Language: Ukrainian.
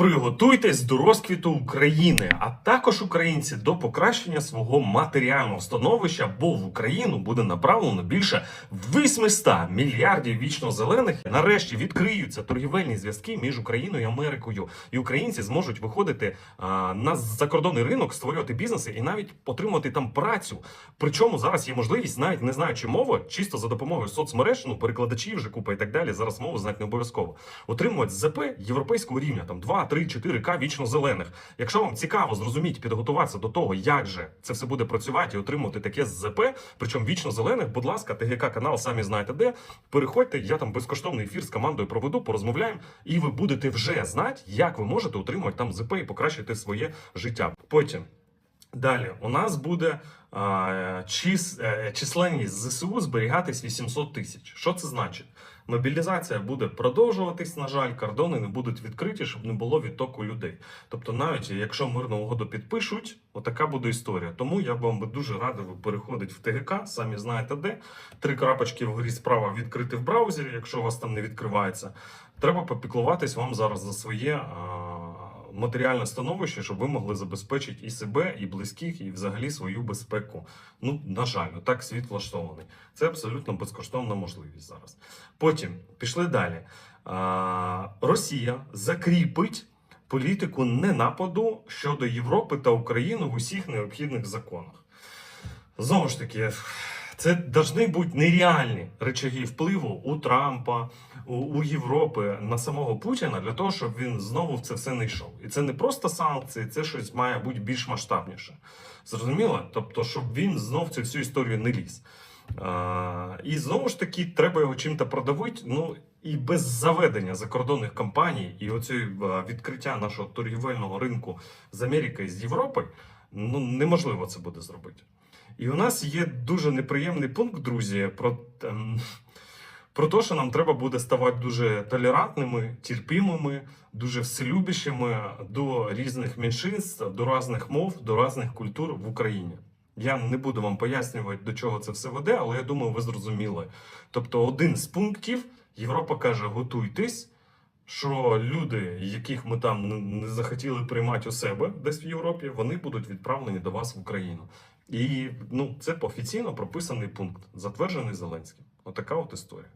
Приготуйтесь до розквіту України, а також українці до покращення свого матеріального становища, бо в Україну буде направлено більше 800 мільярдів вічно зелених. Нарешті відкриються торгівельні зв'язки між Україною і Америкою, і українці зможуть виходити а, на закордонний ринок, створювати бізнеси і навіть отримувати там працю. Причому зараз є можливість, навіть не знаючи мови, чисто за допомогою соцмереж, ну перекладачів вже купа і так далі. Зараз мову знати не обов'язково. Отримувати ЗП європейського рівня, там 2, 3, 4 к вічно зелених. Якщо вам цікаво зрозуміти, підготуватися до того, як же це все буде працювати і отримувати таке ЗП, причому вічно зелених, будь ласка, ТГК канал, самі знаєте де. Переходьте, я там безкоштовний ефір з командою проведу, порозмовляємо, і ви будете вже знати, як ви можете отримувати там ЗП і покращити своє життя. Потім. Далі у нас буде а, чис, е, численність ЗСУ зберігатись 800 тисяч. Що це значить? Мобілізація буде продовжуватись, на жаль, кордони не будуть відкриті, щоб не було відтоку людей. Тобто, навіть якщо мирну угоду підпишуть, отака буде історія. Тому я вам би дуже радив переходити в ТГК, самі знаєте де. Три крапочки вгорі справа відкрити в браузері, якщо у вас там не відкривається. Треба попіклуватись вам зараз за своє. А, матеріальне становище, щоб ви могли забезпечити і себе, і близьких, і взагалі свою безпеку. Ну, на жаль, так світ влаштований. Це абсолютно безкоштовна можливість зараз. Потім пішли далі. Росія закріпить політику ненападу щодо Європи та України в усіх необхідних законах. Знову ж таки, це повинні бути нереальні речаги впливу у Трампа, у, у Європи на самого Путіна для того, щоб він знову в це все не йшов. І це не просто санкції, це щось має бути більш масштабніше. Зрозуміло? Тобто, щоб він знов цю всю історію не ліз. А, і знову ж таки, треба його чим-то продавити. Ну і без заведення закордонних компаній і е, відкриття нашого торгівельного ринку з Америки і з Європи, ну неможливо це буде зробити. І у нас є дуже неприємний пункт, друзі, про, ем, про те, що нам треба буде ставати дуже толерантними, терпімими, дуже вселюбящими до різних меншинств, до різних мов, до різних культур в Україні. Я не буду вам пояснювати, до чого це все веде, але я думаю, ви зрозуміли. Тобто, один з пунктів Європа каже: готуйтесь, що люди, яких ми там не захотіли приймати у себе десь в Європі, вони будуть відправлені до вас в Україну. І ну, це офіційно прописаний пункт, затверджений Зеленським. Отака от історія.